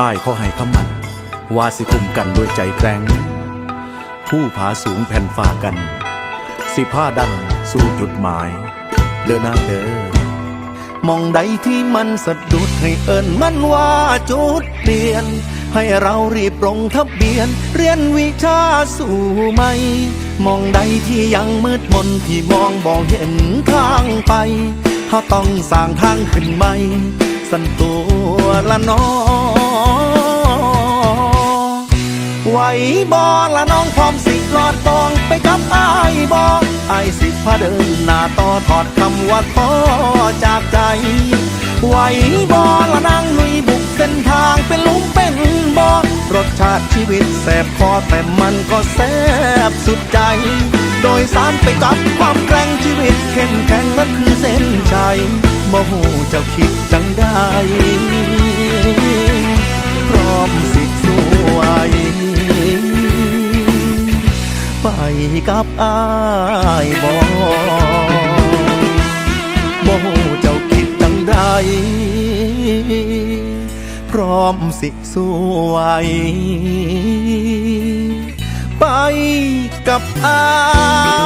อ้ายขอให้คำมันว่าสิคุมกันด้วยใจแกร่งผู้ผาสูงแผ่นฟ้ากัน สิผ้าดันสู่จุดหมายเดินหน้าเด้อมองใดที่มันสะดุดให้เอิญมันว่าจุดเปลี่ยน ให้เรารีบลงทะเบียน เรียนวิชาสู่ไหมมองใดที่ยังมืดมนที่มองบอกเห็นทางไปเขาต้องสร้างทางขึ้นใหม่ สันตัวละน้อไหวบอละน้องพร้อมสิหลอดตองไปกับอายบออสิพาเดินหน้าต่อถอดคำว่าท้อจากใจไหวบอละนางลุยบุกเส้นทางเป็นลุมเป็นบอรสชาติชีวิตแสบคอแต่มันก็แสบสุดใจ โดยสารไปกับความแกร่งชีวิตเข้มแข็งมันคือเส้นชัย บ่หูเจ้าคิดจังได้พร้อมสิสวยไปกับอายบอบ่ฮู้เจ้าคิดจังใดพร้อมสิสวยไปกับอาย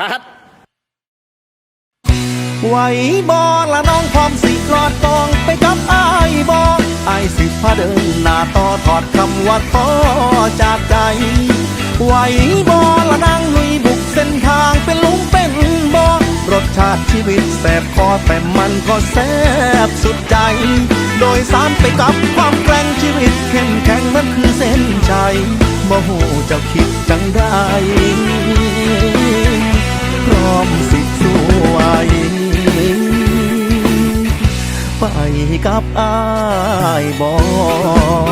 ครับไหวบอละน้องพร้อมสิกลอดตองไปกับอายบออายสิพาเดินหน้าต่อถอดคำว่าท้อจากใจไหวบอละนางลุยบุกเส้นทางเป็นลุมเป็นบอรสชาติชีวิตแสบคอแต่มันก็แสบสุดใจ โดยสารไปกับความแกร่งชีวิตเข้มแข็งนั่นคือเส้นชัยบ่หูเจ้าคิดจังได้ กับอ้ายบอก